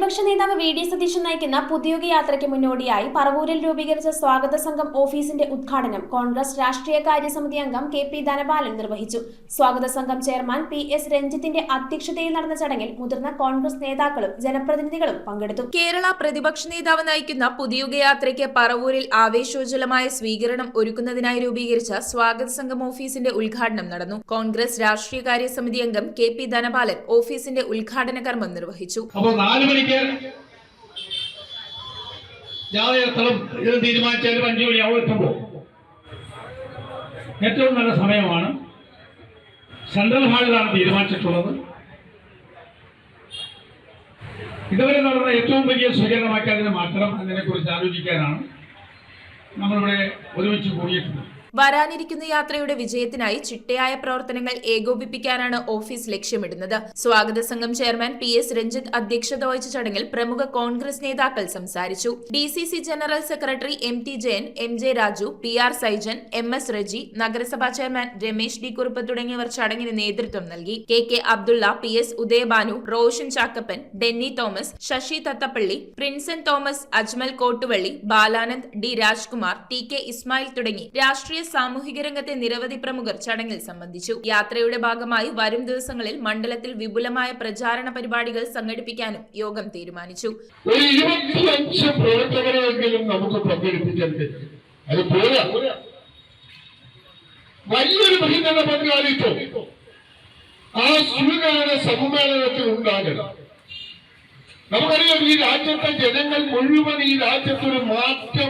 പ്രതിപക്ഷ നേതാവ് V D Satheesan നയിക്കുന്ന പുതിയുഗ യാത്രയ്ക്ക് മുന്നോടിയായി പറവൂരിൽ രൂപീകരിച്ച സ്വാഗത സംഘം ഓഫീസിന്റെ ഉദ്ഘാടനം കോൺഗ്രസ് രാഷ്ട്രീയ കാര്യസമിതി അംഗം കെ പി ധനപാലൻ നിർവഹിച്ചു. സ്വാഗത സംഘം ചെയർമാൻ പി എസ് രഞ്ജിത്തിന്റെ അധ്യക്ഷതയിൽ നടന്ന ചടങ്ങിൽ മുതിർന്ന കോൺഗ്രസ് നേതാക്കളും ജനപ്രതിനിധികളും പങ്കെടുത്തു. കേരള പ്രതിപക്ഷ നേതാവ് നയിക്കുന്ന പുതിയുഗ യാത്രയ്ക്ക് പറവൂരിൽ ആവേശോജ്വലമായ സ്വീകരണം ഒരുക്കുന്നതിനായി രൂപീകരിച്ച സ്വാഗത സംഘം ഓഫീസിന്റെ ഉദ്ഘാടനം നടന്നു. കോൺഗ്രസ് രാഷ്ട്രീയകാര്യ സമിതി അംഗം കെ പി ധനപാലൻ ഓഫീസിന്റെ ഉദ്ഘാടന കർമ്മം നിർവഹിച്ചു. നാല് മണിക്ക് ജാതകത്തിലും ഇത് തീരുമാനിച്ചാലും അഞ്ചു മണിയാവും എത്തുമ്പോൾ ഏറ്റവും നല്ല സമയമാണ്. സെൻട്രൽ ഹാളിലാണ് തീരുമാനിച്ചിട്ടുള്ളത്. ഇതുവരെ നടന്ന ഏറ്റവും വലിയ സ്വീകരണമാക്കി അതിനെ മാറ്റണം. എന്നതിനെക്കുറിച്ച് ആലോചിക്കാനാണ്. നമ്മളിവിടെ ഒരുമിച്ച് കൂടിയിട്ടുള്ളത് വരാനിരിക്കുന്ന യാത്രയുടെ വിജയത്തിനായി ചിട്ടയായ പ്രവർത്തനങ്ങൾ ഏകോപിപ്പിക്കാനാണ് ഓഫീസ് ലക്ഷ്യമിടുന്നത്. സ്വാഗത സംഘം ചെയർമാൻ പി എസ് രഞ്ജിത്ത് അധ്യക്ഷത വഹിച്ച ചടങ്ങിൽ പ്രമുഖ കോൺഗ്രസ് നേതാക്കൾ സംസാരിച്ചു. D C C general secretary M T Jayan M J Raju P R Saijan M S Reji നഗരസഭാ ചെയർമാൻ രമേശ് ഡി കുറുപ്പ് തുടങ്ങിയവർ ചടങ്ങിന് നേതൃത്വം നൽകി. K K Abdulla P S Udayabhanu Roshan Chakkappan Denny Thomas Sasi Thathappally Prinson Thomas Ajmal Kottuvally Balanand D Rajkumar T K Ismail തുടങ്ങി. രാഷ്ട്രീയ സാമൂഹിക രംഗത്തെ നിരവധി പ്രമുഖർ ചടങ്ങിൽ സംബന്ധിച്ചു. യാത്രയുടെ ഭാഗമായി വരും ദിവസങ്ങളിൽ മണ്ഡലത്തിൽ വിപുലമായ പ്രചാരണ പരിപാടികൾ സംഘടിപ്പിക്കാനും യോഗം തീരുമാനിച്ചു. നമുക്ക് വലിയൊരു ആ സ്വീകരണ സമ്മേളനത്തിൽ ഉണ്ടാകണം. നമുക്കറിയാം ഈ രാജ്യത്തെ ജനങ്ങൾ മുഴുവൻ ഈ രാജ്യത്തൊരു മാറ്റം